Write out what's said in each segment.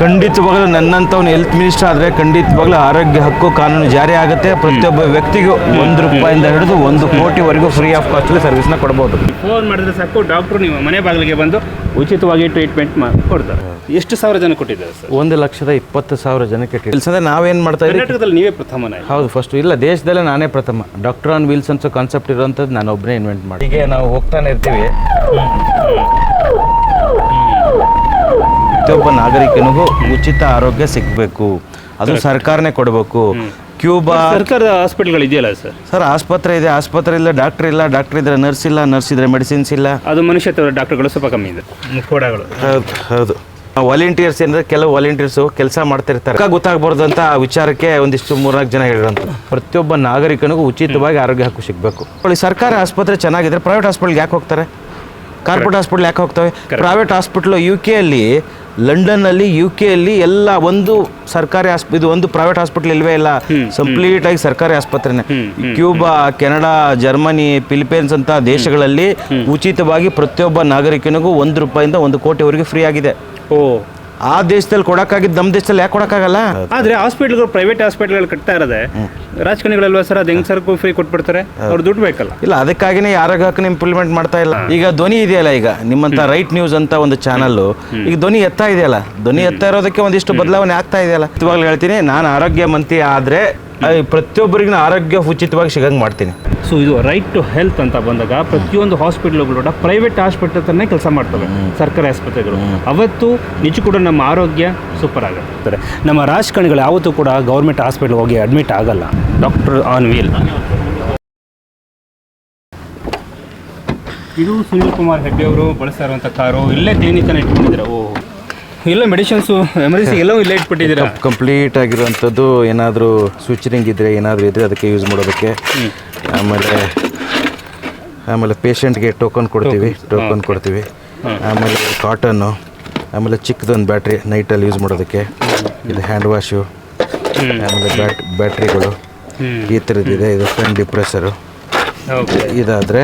ಖಂಡಿತವಾಗಲೂ ನನ್ನಂಥವ್ನು health minister ಆದರೆ ಖಂಡಿತವಾಗ್ಲೂ ಆರೋಗ್ಯ ಹಕ್ಕು ಕಾನೂನು ಜಾರಿ ಆಗುತ್ತೆ. ಪ್ರತಿಯೊಬ್ಬ ವ್ಯಕ್ತಿಗೂ ಒಂದು ರೂಪಾಯಿಂದ ಹಿಡಿದು ಒಂದು ಕೋಟಿವರೆಗೂ ಫ್ರೀ ಆಫ್ ಕಾಸ್ಟಲ್ಲಿ ಸರ್ವಿಸ್ನ ಕೊಡ್ಬೋದು. ಫೋನ್ ಮಾಡಿದ್ರೆ ಸಾಕು ಡಾಕ್ಟ್ರು ನಿಮ್ಮ ಮನೆ ಬಾಗಿಲಿಗೆ ಬಂದು ಉಚಿತವಾಗಿ ಟ್ರೀಟ್ಮೆಂಟ್ ಕೊಡ್ತಾರೆ. ಎಷ್ಟು ಸಾವಿರ ಜನ ಕೊಟ್ಟಿದ್ದಾರೆ ಸರ್? ಒಂದು ಲಕ್ಷದ ಇಪ್ಪತ್ತು ಸಾವಿರ ಜನಕ್ಕೆ ಟ್ರೀಟ್ಮೆಂಟ್ಸ್ ಅಂದರೆ ನಾವೇನು ಮಾಡ್ತಾ ಇದ್ದೀವಿ? ನೀವೇ ಪ್ರಥಮ ಹೌದು ಫಸ್ಟ್ ಇಲ್ಲ ದೇಶದಲ್ಲೇ ನಾನೇ ಪ್ರಥಮ. ಡಾಕ್ಟರ್ ಆನ್ ವೀಲ್ಸ್ ಅಂತ ಕಾನ್ಸೆಪ್ಟ್ ಇರೋಂಥದ್ದು ನಾನು ಒಬ್ಬನೇ ಇನ್ವೆಂಟ್ ಮಾಡಿ ಹೀಗೆ ನಾವು ಹೋಗ್ತಾನೆ ಇರ್ತೀವಿ. ಪ್ರತಿಯೊಬ್ಬ ನಾಗರಿಕನಿಗೂ ಉಚಿತ ಆರೋಗ್ಯ ಸಿಗಬೇಕು. ಅದು ಸರ್ಕಾರನೇ ಕೊಡಬೇಕು. ಕ್ಯೂಬಾ ಸರ್ಕಾರದ ಹಾಸ್ಪಿಟಲ್ಗಳು ಇದೆಯಲ್ಲ ಸರ್? ಸರ್ ಆಸ್ಪತ್ರೆ ಇದೆ. ಆಸ್ಪತ್ರೆ ಇಲ್ಲ ಡಾಕ್ಟರ್ ಇಲ್ಲ. ಡಾಕ್ಟರ್ ಇದ್ರೆ ನರ್ಸ್ ಇಲ್ಲ ನರ್ಸ್ ಇದ್ರೆ ಮೆಡಿಸಿನ್ಸ್ ಇಲ್ಲ. ಅದು ಮನುಷ್ಯ ಡಾಕ್ಟರ್ಗಳು ಸ್ವಲ್ಪ ಕಮ್ಮಿ ಇದೆ. ಹೌದು ಹೌದು. ವಾಲಂಟಿಯರ್ಸ್ ಏನಂದ್ರೆ ಕೆಲವು ವಾಲಂಟಿಯರ್ಸು ಕೆಲಸ ಮಾಡ್ತಿರ್ತಾರೆ. ಗೊತ್ತಾಗಬಾರ್ದು ಅಂತ ಆ ವಿಚಾರಕ್ಕೆ ಒಂದಿಷ್ಟು ಮೂರ್ನಾಲ್ಕು ಜನ ಹೇಳಿರಂತ ಪ್ರತಿಯೊಬ್ಬ ನಾಗರಿಕನಿಗೂ ಉಚಿತವಾಗಿ ಆರೋಗ್ಯ ಹಕ್ಕು ಸಿಗಬೇಕು. ಸರ್ಕಾರಿ ಆಸ್ಪತ್ರೆ ಚೆನ್ನಾಗಿದ್ರೆ ಪ್ರೈವೇಟ್ ಹಾಸ್ಪಿಟ್ಲ್ಗೆ ಯಾಕೆ ಹೋಗ್ತಾರೆ? ಕಾರ್ಪೊರೇಟ್ ಹಾಸ್ಪಿಟ್ಲ್ ಯಾಕೆ ಹೋಗ್ತವೆ? ಪ್ರೈವೇಟ್ ಹಾಸ್ಪಿಟ್ಲು ಯು ಕೆ ಅಲ್ಲಿ ಲಂಡನ್ನಲ್ಲಿ ಯು ಕೆ ಅಲ್ಲಿ ಎಲ್ಲ ಒಂದು ಸರ್ಕಾರಿ ಆಸ್ಪ ಇದು ಒಂದು ಪ್ರೈವೇಟ್ ಹಾಸ್ಪಿಟ್ಲ್ ಇಲ್ವೇ ಇಲ್ಲ. ಕಂಪ್ಲೀಟ್ ಆಗಿ ಸರ್ಕಾರಿ ಆಸ್ಪತ್ರೆನೇ. ಕ್ಯೂಬಾ ಕೆನಡಾ ಜರ್ಮನಿ ಫಿಲಿಪೈನ್ಸ್ ಅಂತ ದೇಶಗಳಲ್ಲಿ ಉಚಿತವಾಗಿ ಪ್ರತಿಯೊಬ್ಬ ನಾಗರಿಕನಿಗೂ ಒಂದು ರೂಪಾಯಿಂದ ಒಂದು ಕೋಟಿವರೆಗೆ ಫ್ರೀ ಆಗಿದೆ. ಓ. ಆ ದೇಶದಲ್ಲಿ ಕೊಡಕ್ಕಾಗಿದ್ದು ನಮ್ಮ ದೇಶದಲ್ಲಿ ಯಾಕೆ ಕೊಡಕ್ಕಾಗಲ್ಲ? ಆದ್ರೆ ಹಾಸ್ಪಿಟ್ಲ್ಗಳು ಪ್ರೈವೇಟ್ ಹಾಸ್ಪಿಟ್ಲ್ಗಳು ಕಟ್ತಾ ಇರೋದೆ. ರಾಜಕಾರಣಿಗಳಲ್ವಾ ಸರ್? ಅದು ಹೆಂಗ್ ಫ್ರೀ ಕೊಟ್ಬಿಡ್ತಾರೆ? ಅವ್ರು ದುಡ್ಡು ಬೇಕಲ್ಲ. ಇಲ್ಲ ಅದಕ್ಕಾಗಿನೇ ಹಕ್ಕನ್ನ ಇಂಪ್ಲಿಮೆಂಟ್ ಮಾಡ್ತಾ ಇಲ್ಲ. ಈಗ ಧ್ವನಿ ಇದೆಯಲ್ಲ ಈಗ ನಿಮ್ಮಂತ ರೈಟ್ ನ್ಯೂಸ್ ಅಂತ ಒಂದು ಚಾನಲ್ ಈಗ ಧ್ವನಿ ಎತ್ತಾ ಇದೆಯಲ್ಲ? ಧ್ವನಿ ಎತ್ತಾ ಇರೋದಕ್ಕೆ ಒಂದಿಷ್ಟು ಬದಲಾವಣೆ ಆಗ್ತಾ ಇದೆಯಲ್ಲ? ಇವಾಗಲೂ ಹೇಳ್ತೀನಿ ನಾನು ಆರೋಗ್ಯ ಮಂತ್ರಿ ಆದ್ರೆ ಪ್ರತಿಯೊಬ್ಬರಿಗೂ ಆರೋಗ್ಯ ಉಚಿತವಾಗಿ ಸಿಗಂಗೆ ಮಾಡ್ತೀನಿ. ಸೊ ಇದು ರೈಟ್ ಟು ಹೆಲ್ತ್ ಅಂತ ಬಂದಾಗ ಪ್ರತಿಯೊಂದು ಹಾಸ್ಪಿಟ್ಲ್ಗಳು ಕೂಡ ಪ್ರೈವೇಟ್ ಹಾಸ್ಪಿಟಲ್ ತನ್ನೇ ಕೆಲಸ ಮಾಡ್ತವೆ ಸರ್ಕಾರಿ ಆಸ್ಪತ್ರೆಗಳು. ಅವತ್ತು ನಿಜ ಕೂಡ ನಮ್ಮ ಆರೋಗ್ಯ ಸೂಪರ್ ಆಗುತ್ತೆ. ನಮ್ಮ ರಾಜಕಾರಣಿಗಳು ಯಾವತ್ತೂ ಕೂಡ ಗೌರ್ಮೆಂಟ್ ಹಾಸ್ಪಿಟ್ಲ್ ಹೋಗಿ ಅಡ್ಮಿಟ್ ಆಗಲ್ಲ. ಡಾಕ್ಟರ್ ಆನ್ ವೀಲ್ ಇದು ಸುನೀಲ್ ಕುಮಾರ್ ಹೆಗ್ಡೆ ಅವರು ಬಳಸ್ತಾ ಇರುವಂಥ ಕಾರು ಇಲ್ಲೇ ಕ್ಲಿನಿಕನ್ನು ಇಟ್ಕೊಂಡಿದ್ರೆ ಓ ಇಲ್ಲ ಮೆಡಿಸಿನ್ಸ್ ಎಮರ್ಜೆನ್ಸಿ ಎಲ್ಲವೂ ಇಲ್ಲೇ ಇಟ್ಬಿಟ್ಟಿದ್ದೀರಾ? ಕಂಪ್ಲೀಟ್ ಆಗಿರುವಂಥದ್ದು ಏನಾದರೂ ಸ್ವಿಚರಿಂಗ್ ಇದ್ದರೆ ಏನಾದರೂ ಇದ್ದರೆ ಅದಕ್ಕೆ ಯೂಸ್ ಮಾಡೋದಕ್ಕೆ. ಆಮೇಲೆ ಆಮೇಲೆ ಪೇಷಂಟ್ಗೆ ಟೋಕನ್ ಕೊಡ್ತೀವಿ ಟೋಕನ್ ಕೊಡ್ತೀವಿ. ಆಮೇಲೆ ಕಾಟನ್ನು ಆಮೇಲೆ ಚಿಕ್ಕದೊಂದು ಬ್ಯಾಟ್ರಿ ನೈಟಲ್ಲಿ ಯೂಸ್ ಮಾಡೋದಕ್ಕೆ. ಇದು ಹ್ಯಾಂಡ್ ವಾಶು ಆಮೇಲೆ ಬ್ಯಾಟ್ ಬ್ಯಾಟ್ರಿಗಳು ಈ ಥರದ್ದಿದೆ ಇದು ಫ್ರೆಂಡ್ ಡಿಪ್ರೆಸರು ಇದಾದರೆ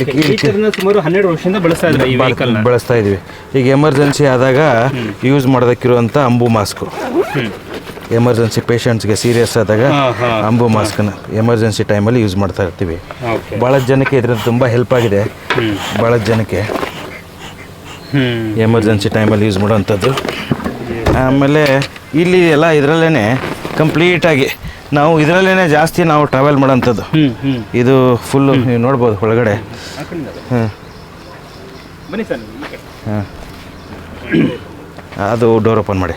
ಈ ಥರನ ಸುಮಾರು ಹನ್ನೆರಡು ವರ್ಷದಿಂದ ಬಳಸ್ತಾ ಇದ್ದಾರೆ ಈ ವೆಹಿಕಲ್ನ ಬಳಸ್ತಾ ಇದೀವಿ. ಈಗ ಎಮರ್ಜೆನ್ಸಿ ಆದಾಗ ಯೂಸ್ ಮಾಡೋದಕ್ಕಿರುವಂಥ ಅಂಬು ಮಾಸ್ಕು ಎಮರ್ಜೆನ್ಸಿ ಪೇಷಂಟ್ಸ್ಗೆ ಸೀರಿಯಸ್ ಆದಾಗ ಅಂಬು ಮಾಸ್ಕನ್ನ ಎಮರ್ಜೆನ್ಸಿ ಟೈಮಲ್ಲಿ ಯೂಸ್ ಮಾಡ್ತಾ ಇರ್ತೀವಿ. ಭಾಳ ಜನಕ್ಕೆ ಇದರಿಂದ ತುಂಬ ಹೆಲ್ಪ್ ಆಗಿದೆ. ಭಾಳ ಜನಕ್ಕೆ ಎಮರ್ಜೆನ್ಸಿ ಟೈಮಲ್ಲಿ ಯೂಸ್ ಮಾಡೋವಂಥದ್ದು. ಆಮೇಲೆ ಇಲ್ಲಿ ಎಲ್ಲ ಇದರಲ್ಲೇ ಕಂಪ್ಲೀಟಾಗಿ ನಾವು ಇದರಲ್ಲೇ ಜಾಸ್ತಿ ನಾವು ಟ್ರಾವೆಲ್ ಮಾಡೋಂಥದ್ದು. ಇದು ಫುಲ್ಲು ನೀವು ನೋಡ್ಬೋದು ಒಳಗಡೆ. ಹಾಂ ಬನ್ನಿ. ಸರ್ ಹಾಂ ಅದು ಡೋರ್ ಓಪನ್ ಮಾಡಿ.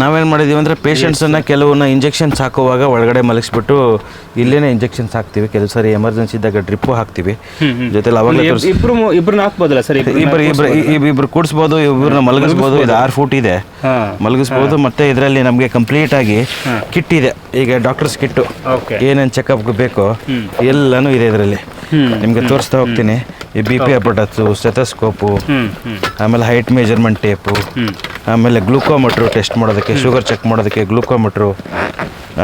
ನಾವೇನು ಮಾಡಿದ್ದೀವಿ ಅಂದರೆ ಪೇಷಂಟ್ಸನ್ನು ಕೆಲವನ್ನ ಇಂಜೆಕ್ಷನ್ಸ್ ಹಾಕುವಾಗ ಒಳಗಡೆ ಮಲಗಿಸ್ಬಿಟ್ಟು ಇಲ್ಲೇ ಇಂಜೆಕ್ಷನ್ಸ್ ಹಾಕ್ತೀವಿ. ಕೆಲವು ಸಾರಿ ಎಮರ್ಜೆನ್ಸಿ ಇದ್ದಾಗ ಡ್ರಿಪ್ಪು ಹಾಕ್ತೀವಿ. ಜೊತೆಲಿ ಅವಾಗ ಇಬ್ರು ಇಬ್ರನ್ನ ಹಾಕ್ಬೋದಲ್ಲ ಸರ್? ಇಬ್ಬರು ಇಬ್ಬರು ಇಬ್ಬರು ಕೂಡಿಸ್ಬೋದು ಇಬ್ಬರನ್ನ ಮಲಗಿಸ್ಬೋದು. ಇದು ಆರು ಫೂಟ್ ಇದೆ. ಮಲಗಿಸ್ಬೋದು. ಮತ್ತೆ ಇದರಲ್ಲಿ ನಮಗೆ ಕಂಪ್ಲೀಟ್ ಆಗಿ ಕಿಟ್ ಇದೆ. ಈಗ ಡಾಕ್ಟರ್ಸ್ ಕಿಟ್ಟು ಏನೇನು ಚೆಕಪ್ಗೆ ಬೇಕೋ? ಎಲ್ಲನೂ ಇದೆ ಇದರಲ್ಲಿ. ನಿಮಗೆ ತೋರಿಸ್ತಾ ಹೋಗ್ತೀನಿ. ಈ ಬಿ ಪಿ ಅಪಟತ್ತು ಸ್ಟೆಥಸ್ಕೋಪು ಆಮೇಲೆ ಹೈಟ್ ಮೆಜರ್ಮೆಂಟ್ ಟೇಪು ಆಮೇಲೆ ಗ್ಲೂಕೋಮೀಟ್ರು ಟೆಸ್ಟ್ ಮಾಡೋದಕ್ಕೆ ಶುಗರ್ ಚೆಕ್ ಮಾಡೋದಕ್ಕೆ ಗ್ಲೂಕೋಮೀಟ್ರು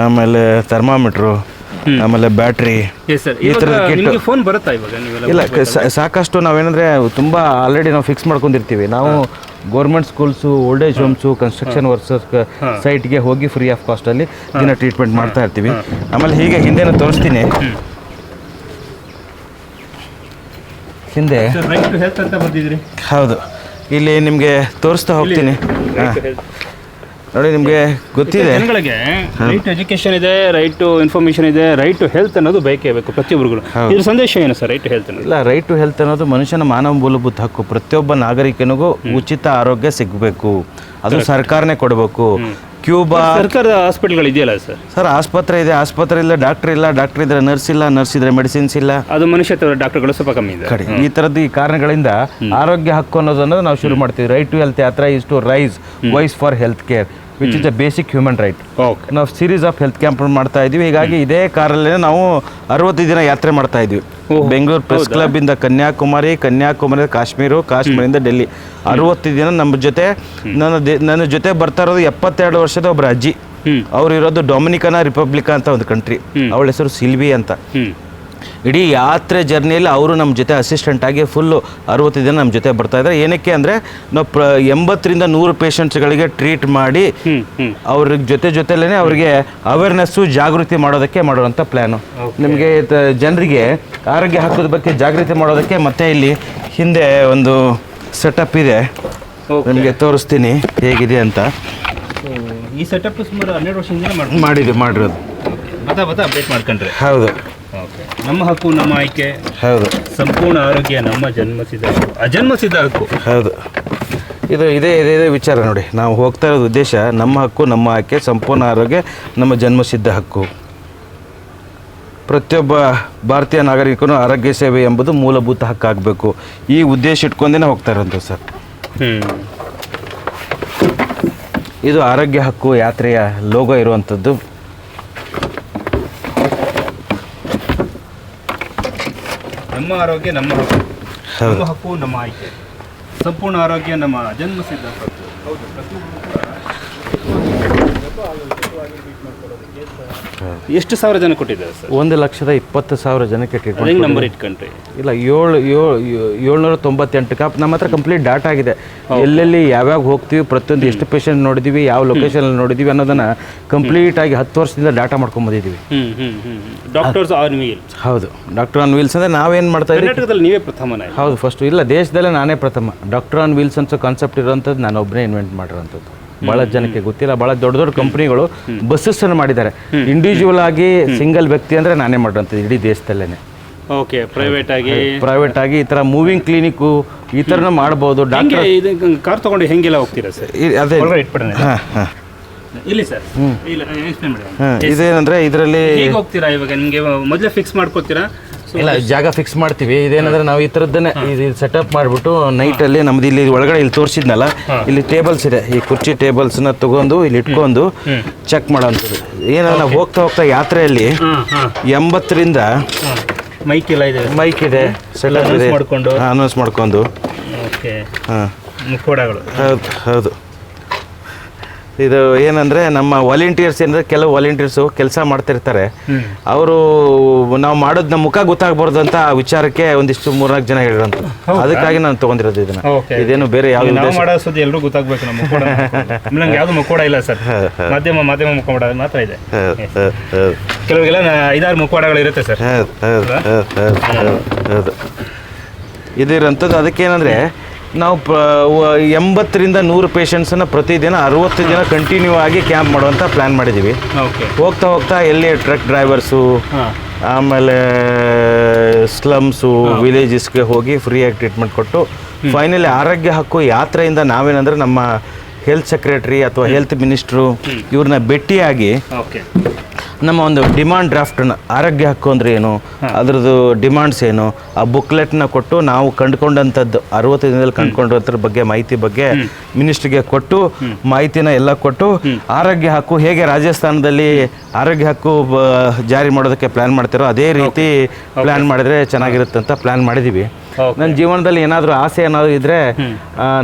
ಆಮೇಲೆ ಥರ್ಮಾಮೀಟ್ರು ಆಮೇಲೆ ಬ್ಯಾಟ್ರಿ ಈ ಥರದ ಫೋನ್ ಬರುತ್ತಾ ಇವಾಗ? ಇಲ್ಲ ಸಾಕಷ್ಟು ನಾವೇನಂದರೆ ತುಂಬ ಆಲ್ರೆಡಿ ನಾವು ಫಿಕ್ಸ್ ಮಾಡ್ಕೊಂಡಿರ್ತೀವಿ. ನಾವು government schools old age homes construction workers ಸೈಟ್ಗೆ ಹೋಗಿ ಫ್ರೀ ಆಫ್ ಕಾಸ್ಟಲ್ಲಿ ದಿನ ಟ್ರೀಟ್ಮೆಂಟ್ ಮಾಡ್ತಾ ಇರ್ತೀವಿ. ಆಮೇಲೆ ಹೀಗೆ ಹಿಂದೆನೂ ತೋರಿಸ್ತೀನಿ. ಹಿಂದೆ. ರೈಟ್ ಹೆಲ್ತ್ ಅಂತ ಬಂದಿದ್ರಿ. ಹೌದು. ಇಲ್ಲಿ ನಿಮಗೆ ತೋರಿಸ್ತಾ ಹೋಗ್ತೀನಿ. ನೋಡಿ ನಿಮಗೆ ಗೊತ್ತಿದೆ. ಜನಗಳಿಗೆ ರೈಟ್ ಎಜುಕೇಶನ್ ಇದೆ ರೈಟ್ ಟು ಇನ್ಫಾರ್ಮೇಶನ್ ಇದೆ ರೈಟ್ ಟು ಹೆಲ್ತ್ ಅನ್ನೋದು ಬೇಕೇ ಬೇಕು ಪ್ರತಿಯೊಬ್ಬರಿಗೂ ಇದ್ರ ಸಂದೇಶ ಏನು ಸರ್ ರೈಟ್ ಟು ಹೆಲ್ತ್ ಇಲ್ಲ ರೈಟ್ ಟು ಹೆಲ್ತ್ ಅನ್ನೋದು ಮನುಷ್ಯನ ಮಾನವ ಮೂಲಭೂತ ಹಕ್ಕು. ಪ್ರತಿಯೊಬ್ಬ ನಾಗರಿಕನಿಗೂ ಉಚಿತ ಆರೋಗ್ಯ ಸಿಗಬೇಕು. ಅದು ಸರ್ಕಾರನೇ ಕೊಡಬೇಕು. ಕ್ಯೂಬಾ ಸರ್ಕಾರದ ಹಾಸ್ಪಿಟಲ್ಗಳು ಇದೆಯಲ್ಲ ಸರ್? ಸರ್ ಆಸ್ಪತ್ರೆ ಇದೆ. ಆಸ್ಪತ್ರೆ ಇಲ್ಲ ಡಾಕ್ಟರ್ ಇಲ್ಲ. ಡಾಕ್ಟರ್ ಇದ್ರೆ ನರ್ಸ್ ಇಲ್ಲ ನರ್ಸ್ ಇದ್ರೆ ಮೆಡಿಸಿನ್ಸ್ ಇಲ್ಲ. ಅದು ಮನುಷ್ಯ ಡಾಕ್ಟರ್ಗಳು ಸ್ವಲ್ಪ ಕಮ್ಮಿ ಇದೆ. ಕಡೆ ಈ ತರದ ಈ ಕಾರಣಗಳಿಂದ ಆರೋಗ್ಯ ಹಕ್ಕು ಅನ್ನೋದನ್ನು ನಾವು ಶುರು ಮಾಡ್ತೀವಿ. Right to health Yatra is to rise voice for health care. Which is a basic human right okay ನಾವು ಸೀರೀಸ್ ಆಫ್ ಹೆಲ್ತ್ ಕ್ಯಾಂಪ್ ಮಾಡ್ತಾ ಇದೀವಿ. ಹೀಗಾಗಿ ಇದೇ ಕಾರಲ್ಲೇ ನಾವು ಅರವತ್ತು ದಿನ ಯಾತ್ರೆ ಮಾಡ್ತಾ ಇದ್ವಿ. ಬೆಂಗಳೂರು ಪ್ರೆಸ್ ಕ್ಲಬ್ ಇಂದ ಕನ್ಯಾಕುಮಾರಿ ಕನ್ಯಾಕುಮಾರಿ ಕಾಶ್ಮೀರ ಕಾಶ್ಮೀರಿಂದ ಡೆಲ್ಲಿ. ಅರವತ್ತು ದಿನ ನಮ್ಮ ಜೊತೆ. ನನ್ನ ನನ್ನ ಜೊತೆ ಬರ್ತಾ ಇರೋದು ಎಪ್ಪತ್ತೆರಡು ವರ್ಷದ ಒಬ್ಬರು ಅಜ್ಜಿ. ಅವ್ರು ಇರೋದು ಡೊಮಿನಿಕನ ರಿಪಬ್ಲಿಕಾ ಅಂತ ಒಂದು ಕಂಟ್ರಿ ಅವಳ ಹೆಸರು ಸಿಲ್ವಿ ಅಂತ. ಇಡೀ ಯಾತ್ರೆ ಜರ್ನಿಯಲ್ಲಿ ಅವರು ನಮ್ಮ ಜೊತೆ ಅಸಿಸ್ಟೆಂಟಾಗಿ ಫುಲ್ಲು ಅರವತ್ತು ದಿನ ನಮ್ಮ ಜೊತೆ ಬರ್ತಾ ಇದ್ದಾರೆ. ಏನಕ್ಕೆ ಅಂದರೆ ನಾವು ಪ್ರ ಎಂಬತ್ತರಿಂದ ನೂರು ಪೇಷಂಟ್ಸ್ಗಳಿಗೆ ಟ್ರೀಟ್ ಮಾಡಿ ಅವ್ರ ಜೊತೆ ಜೊತೆಲೇ ಅವರಿಗೆ ಅವೇರ್ನೆಸ್ಸು ಜಾಗೃತಿ ಮಾಡೋದಕ್ಕೆ ಮಾಡೋವಂಥ ಪ್ಲ್ಯಾನು ನಿಮಗೆ ಜನರಿಗೆ ಆರೋಗ್ಯ ಹಾಕೋದ್ರ ಬಗ್ಗೆ ಜಾಗೃತಿ ಮಾಡೋದಕ್ಕೆ ಮತ್ತೆ ಇಲ್ಲಿ ಹಿಂದೆ ಒಂದು ಸೆಟಪ್ ಇದೆ. ನಿಮಗೆ ತೋರಿಸ್ತೀನಿ ಹೇಗಿದೆ ಅಂತ. ಈ ಸೆಟಪ್ ಸುಮಾರು ಹನ್ನೆರಡು ವರ್ಷದಿಂದ ಮಾಡಿದ್ವಿ ಮಾಡಿರೋದು. ಅಪ್ಡೇಟ್ ಮಾಡ್ಕೊಂಡ್ರೆ. ಹೌದು. ಓಕೆ. ನಮ್ಮ ಹಕ್ಕು ನಮ್ಮ ಆಯ್ಕೆ. ಹೌದು. ಸಂಪೂರ್ಣ ಆರೋಗ್ಯ ನಮ್ಮ ಜನ್ಮಸಿದ್ಧ ಹಕ್ಕು ಅಜನ್ಮಸಿದ್ಧ ಹಕ್ಕು ಹೌದು. ಇದು ಇದೇ ಇದೇ ಇದೇ ವಿಚಾರ ನೋಡಿ. ನಾವು ಹೋಗ್ತಾ ಇರೋದು ಉದ್ದೇಶ ನಮ್ಮ ಹಕ್ಕು ನಮ್ಮ ಆಯ್ಕೆ ಸಂಪೂರ್ಣ ಆರೋಗ್ಯ ನಮ್ಮ ಜನ್ಮಸಿದ್ಧ ಹಕ್ಕು. ಪ್ರತಿಯೊಬ್ಬ ಭಾರತೀಯ ನಾಗರಿಕನು ಆರೋಗ್ಯ ಸೇವೆ ಎಂಬುದು ಮೂಲಭೂತ ಹಕ್ಕಾಗಬೇಕು. ಈ ಉದ್ದೇಶ ಇಟ್ಕೊಂಡೇ ಹೋಗ್ತಾ ಇರೋದು ಸರ್. ಇದು ಆರೋಗ್ಯ ಹಕ್ಕು ಯಾತ್ರೆಯ ಲೋಗೋ ಇರುವಂಥದ್ದು. ನಮ್ಮ ಆರೋಗ್ಯ ನಮ್ಮ ಹಕ್ಕು. ನಮ್ಮ ಹಕ್ಕು ನಮ್ಮ ಆಯ್ಕೆ. ಸಂಪೂರ್ಣ ಆರೋಗ್ಯ ನಮ್ಮ ಜನ್ಮಸಿದ್ಧ ಸಿದ್ಧ ಹೌದು ಪ್ರತಿಯೊಬ್ಬರು ಕೂಡ. ಎಷ್ಟು ಸಾವಿರ ಜನ ಕೊಟ್ಟಿದ್ದಾರೆ ಸರ್? ಒಂದು ಲಕ್ಷದ ಇಪ್ಪತ್ತು ಸಾವಿರ ಜನಕ್ಕೆ ಟ್ರೀಟ್ಮೆಂಟ್ ನಂಬರ್ ಇಟ್ಕೊಂಡ್ರಿ. ಇಲ್ಲ ಏಳು ಏಳು ಏಳ್ನೂರ ತೊಂಬತ್ತೆಂಟು ಕಾಪ್ ನಮ್ಮ ಹತ್ರ ಕಂಪ್ಲೀಟ್ ಡಾಟಾ ಆಗಿದೆ. ಎಲ್ಲೆಲ್ಲಿ ಯಾವ್ಯಾವ ಹೋಗ್ತೀವಿ ಪ್ರತಿಯೊಂದು ಎಷ್ಟು ಪೇಷಂಟ್ ನೋಡಿದೀವಿ ಯಾವ ಲೊಕೇಶನ್ ನೋಡಿದೀವಿ ಅನ್ನೋದನ್ನ ಕಂಪ್ಲೀಟ್ ಆಗಿ ಹತ್ತು ವರ್ಷದಿಂದ ಡಾಟಾ ಮಾಡ್ಕೊಂಡ್ ಬಂದಿದ್ದೀವಿ. ಡಾಕ್ಟರ್ಸ್ ಆನ್ ಹೌದು. ಡಾಕ್ಟರ್ ಆನ್ ವೀಲ್ಸ್ ಅಂದ್ರೆ ನಾವೇನು ಮಾಡ್ತಾ ಇದ್ದೀವಿ? ನೀವೇ ಪ್ರಥಮ ಹೌದು ಫಸ್ಟ್ ಇಲ್ಲ ದೇಶದಲ್ಲೇ ನಾನೇ ಪ್ರಥಮ. ಡಾಕ್ಟರ್ ಆನ್ ವೀಲ್ಸ್ ಅಂತ ಕಾನ್ಸೆಪ್ಟ್ ಇರೋಂಥದ್ದು ನಾನು ಒಬ್ಬನೇ ಇನ್ವೆಂಟ್ ಮಾಡಿರೋಂಥದ್ದು. ಭಾಳ ಜನಕ್ಕೆ ಗೊತ್ತಿಲ್ಲ ಬಹಳ ದೊಡ್ಡ ದೊಡ್ಡ ಕಂಪ್ನಿಗಳು ಬಸ್ಸಸ್ ಅನ್ನು ಮಾಡಿದ್ದಾರೆ. ಇಂಡಿವಿಜುವಲ್ ಆಗಿ ಸಿಂಗಲ್ ವ್ಯಕ್ತಿ ಅಂದ್ರೆ ನಾನೇ ಮಾಡಿರೋಂಥದ್ದು ಇಡೀ ದೇಶದಲ್ಲೇನೆ. ಓಕೆ ಪ್ರೈವೇಟ್ ಆಗಿ. ಪ್ರೈವೇಟ್ ಆಗಿ ಈ ತರ ಮೂವಿಂಗ್ ಕ್ಲಿನಿಕ್ಕು ಈ ಥರನೂ ಮಾಡ್ಬೋದು. ಡಾಕ್ಟರ್ ಕಾರ್ ತಗೊಂಡು ಹೆಂಗೆಲ್ಲ ಹೋಗ್ತೀರಾ ಸರ್? ಅದೇ. ಒಳಗಡೆ ಇಟ್ಬಿಡೋಣ ಹಾಂ ಹಾಂ. ಇಲ್ಲಿ ಸರ್? ಇಲ್ಲ ಮಾಡಿ. ಇದೇನಂದ್ರೆ ಇದರಲ್ಲಿ ಹೋಗ್ತೀರಾ ಇವಾಗ? ನಿಮಗೆ ಮೊದಲೇ ಫಿಕ್ಸ್ ಮಾಡ್ಕೊತೀರಾ? ಇಲ್ಲ ಜಾಗ ಫಿಕ್ಸ್ ಮಾಡ್ತೀವಿ. ಇದೇನಂದ್ರೆ ನಾವು ಈ ಥರದ್ದನ್ನೇ ಇದು ಸೆಟಪ್ ಮಾಡಿಬಿಟ್ಟು ನೈಟಲ್ಲಿ ನಮ್ದು ಇಲ್ಲಿ ಒಳಗಡೆ ಇಲ್ಲಿ ತೋರಿಸಿದ್ನಲ್ಲ ಇಲ್ಲಿ ಟೇಬಲ್ಸ್ ಇದೆ. ಈ ಕುರ್ಚಿ ಟೇಬಲ್ಸ್ನ ತಗೊಂಡು ಇಲ್ಲಿ ಇಟ್ಕೊಂಡು ಚೆಕ್ ಮಾಡೋವಂಥದ್ದು ಏನಂದ್ರೆ ನಾವು ಹೋಗ್ತಾ ಹೋಗ್ತಾ ಯಾತ್ರೆಯಲ್ಲಿ ಎಂಬತ್ತರಿಂದ ಮೈಕ್ ಎಲ್ಲ ಇದೆ. ಮೈಕ್ ಇದೆ ಸೆಟಪ್ ಇದೆ. ಮಾಡ್ಕೊಂಡು. ಅನೌನ್ಸ್ ಮಾಡ್ಕೊಂಡು. ಓಕೆ ಹಾಂ. ಹೌದು ಹೌದು. ಇದು ಏನಂದ್ರೆ ನಮ್ಮ ವಾಲಂಟಿಯರ್ಸ್ ಏನಂದ್ರೆ ಕೆಲವು ವಾಲಂಟಿಯರ್ಸು ಕೆಲಸ ಮಾಡ್ತಿರ್ತಾರೆ. ಅವರು ನಾವು ಮಾಡೋದು ನಮ್ಮ ಮುಖ ಗೊತ್ತಾಗ್ಬಾರ್ದು ಅಂತ ಆ ವಿಚಾರಕ್ಕೆ ಒಂದಿಷ್ಟು ಮೂರ್ನಾಲ್ಕು ಜನ ಹೇಳಿರಂತ ಅದಕ್ಕಾಗಿ ನಾನು ತಗೊಂಡಿರೋದು ಇದನ್ನ. ಇದೇನು ಬೇರೆ ಯಾವ ಸುದ್ದಿ ಎಲ್ಲರೂ ಗೊತ್ತಾಗ್ಬೇಕು ನಮ್ಮ ಯಾವ್ದು ಮುಖೋಡ ಇಲ್ಲ ಸರ್. ಮಾಧ್ಯಮ ಮಾಧ್ಯಮ ಮುಖವಾಡ ಮಾತ್ರ ಇದೆ. ಕೆಲವರಿಗೆಲ್ಲ ಐದಾರು ಮುಖವಾಡಗಳು ಇರುತ್ತೆ ಸರ್. ಹೌದು, ಅದಕ್ಕೆ ಹೌದು. ಇದಿರಂಥದ್ದು ಅದಕ್ಕೇನಂದ್ರೆ ನಾವು ಪ- ವ- ಎಂಬತ್ತರಿಂದ ನೂರು ಪೇಷಂಟ್ಸನ್ನು ಪ್ರತಿದಿನ ಅರುವತ್ತು ದಿನ ಕಂಟಿನ್ಯೂ ಆಗಿ ಕ್ಯಾಂಪ್ ಮಾಡುವಂಥ ಪ್ಲ್ಯಾನ್ ಮಾಡಿದ್ದೀವಿ ಓಕೆ ಹೋಗ್ತಾ ಹೋಗ್ತಾ ಎಲ್ಲಿ ಟ್ರಕ್ ಡ್ರೈವರ್ಸು ಆಮೇಲೆ ಸ್ಲಮ್ಸು ವಿಲೇಜಸ್ಗೆ ಹೋಗಿ ಫ್ರೀಯಾಗಿ ಟ್ರೀಟ್ಮೆಂಟ್ ಕೊಟ್ಟು ಫೈನಲಿ ಆರೋಗ್ಯ ಹಕ್ಕು ಯಾತ್ರೆಯಿಂದ ನಾವೇನಂದ್ರೆ ನಮ್ಮ ಹೆಲ್ತ್ ಸೆಕ್ರೆಟರಿ ಅಥವಾ ಹೆಲ್ತ್ ಮಿನಿಸ್ಟ್ರು ಇವ್ರನ್ನ ಭೇಟಿಯಾಗಿ ನಮ್ಮ ಒಂದು ಡಿಮಾಂಡ್ ಡ್ರಾಫ್ಟನ್ನು ಆರೋಗ್ಯ ಹಕ್ಕು ಅಂದರೆ ಏನು ಅದ್ರದ್ದು ಡಿಮಾಂಡ್ಸ್ ಏನು ಆ ಬುಕ್ಲೆಟ್ನ ಕೊಟ್ಟು ನಾವು ಕಂಡುಕೊಂಡಂಥದ್ದು ಅರವತ್ತು ದಿನದಲ್ಲಿ ಕಂಡುಕೊಂಡಿರೋದ್ರ ಬಗ್ಗೆ ಮಾಹಿತಿ ಬಗ್ಗೆ ಮಿನಿಸ್ಟ್ರಿಗೆ ಕೊಟ್ಟು ಮಾಹಿತಿನ ಎಲ್ಲ ಕೊಟ್ಟು ಆರೋಗ್ಯ ಹಕ್ಕು ಹೇಗೆ ರಾಜಸ್ಥಾನದಲ್ಲಿ ಆರೋಗ್ಯ ಹಕ್ಕು ಬ- ಜಾರಿ ಮಾಡೋದಕ್ಕೆ ಪ್ಲ್ಯಾನ್ ಮಾಡ್ತಿರೋ ಅದೇ ರೀತಿ ಪ್ಲ್ಯಾನ್ ಮಾಡಿದ್ರೆ ಚೆನ್ನಾಗಿರುತ್ತೆ ಅಂತ ಪ್ಲ್ಯಾನ್ ಮಾಡಿದ್ದೀವಿ. ನನ್ನ ಜೀವನದಲ್ಲಿ ಏನಾದರೂ ಆಸೆ ಏನಾದರೂ ಇದ್ದರೆ